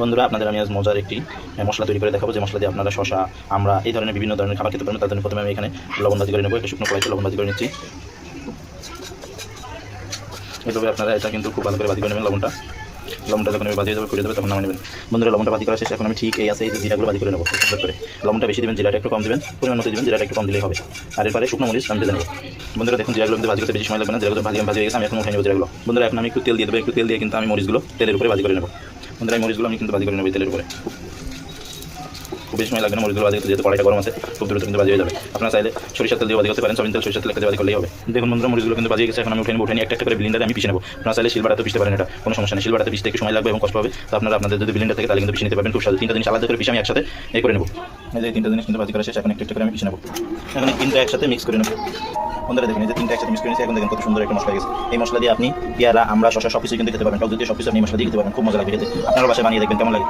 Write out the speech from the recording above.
বন্ধুরা, আপনাদের আমি আজ মজার একটি মশলা তৈরি করে দেখাবো। যে মশলা দিয়ে আপনারা শশা আমরা এই ধরনের বিভিন্ন ধরনের খাবার খেতে পারবেন তার জন্য প্রথমে আমি এখানে লবণবাজি করে নেব। একটা শুকনো কড়াইতে লবণবাজি করে নিচ্ছি। এইভাবে আপনারা এটা কিন্তু খুব ভালো করে বাজি করে নেবেন লবণটা। লবণটা যখন আমি বাজিয়ে যাবে ফুটে যাবে, তখন নামিয়ে নেবেন। বন্ধুরা, লবণটা বাজি করা শেষ এখন আমি ঠিক এই আছে, এই যে জিরাগুলো বাজি করে নেব। সুন্দর করে। লবণটা বেশি দেবেন, জিরাটা একটু কম দেবেন। পরিমাণ মতো দেবেন, জিরাটা একটু কম দিলেই হবে। আর এরপরে শুকনো মরিচ আমি ভেজে নেব বন্ধুরা, দেখুন, জিরাগুলো বাজি করতে বেশি সময় লাগবে না। জিরাগুলো ভাজি ভাজি হয়ে গেছে, আমি এখন উঠে নেব জিরাগুলো। বন্ধুরা, এখন আমি একটু তেল দিয়ে দেবো। একটু তেল দিয়ে কিন্তু আমি মরিচগুলো তেলের উপরে বাজি করে নেব। বন্ধুরা, এই মরিচগুলো আমি কিন্তু বাজি করি নেব তেলের উপরে। খুব বেশি সময় লাগবে না, মরিচগুলো বাজি করতে, যেহেতু কড়াইটা গরম আছে, খুব দ্রুত কিন্তু বাজি হয়ে যাবে। আপনারা চাইলে সরিষার তেল দিয়ে বাজি করতে পারেন সবিন তেল সরিষার তেল বাজি করলেই হবে। দেখুন বন্ধুরা, মরিচগুলো কিন্তু বাজিয়ে গেছে, এখন আমি উঠে নেব, উঠে একটা একটা করে ব্লিন্ডারে আমি পিছিয়ে নেব। আপনারা চাইলে শিলবাটাতে পিছতে পারেন এটা, কোনো সমস্যা নেই। শিলবাটাতে পিছতে একটু সময় লাগবে এবং কষ্ট হবে। তো আপনারা আপনাদের যদি ব্লিন্ডার থাকে, তাহলে কিন্তু পিছিয়ে নিতে পারবেন। খুব সাথে তিনটা জিনিস আলাদা করে পিছিয়ে আমি একসাথে এ করে নেব। এই যে তিনটা জিনিস কিন্তু বাজি করা শেষ, এখন একটু একটু করে আমি পিছিয়ে নেব। এখন তিনটা একসাথে মিক্স করে নেব। বন্ধুরা দেখুন যে তিনটা একসাথে মিক্স করে এখন দেখেন কত সুন্দর একটা মশলা গেছে। এই মশলা দিয়ে আপনি পেয়ারা, আমরা শসা সব কিছু কিন্তু খেতে পারবেন। টক যদি সব কিছু আপনি মশলা দিয়ে খেতে পারবেন। খুব মজা লাগবে খেতে। আপনারা বাসায় বানিয়ে দেখবেন, কেমন লাগে?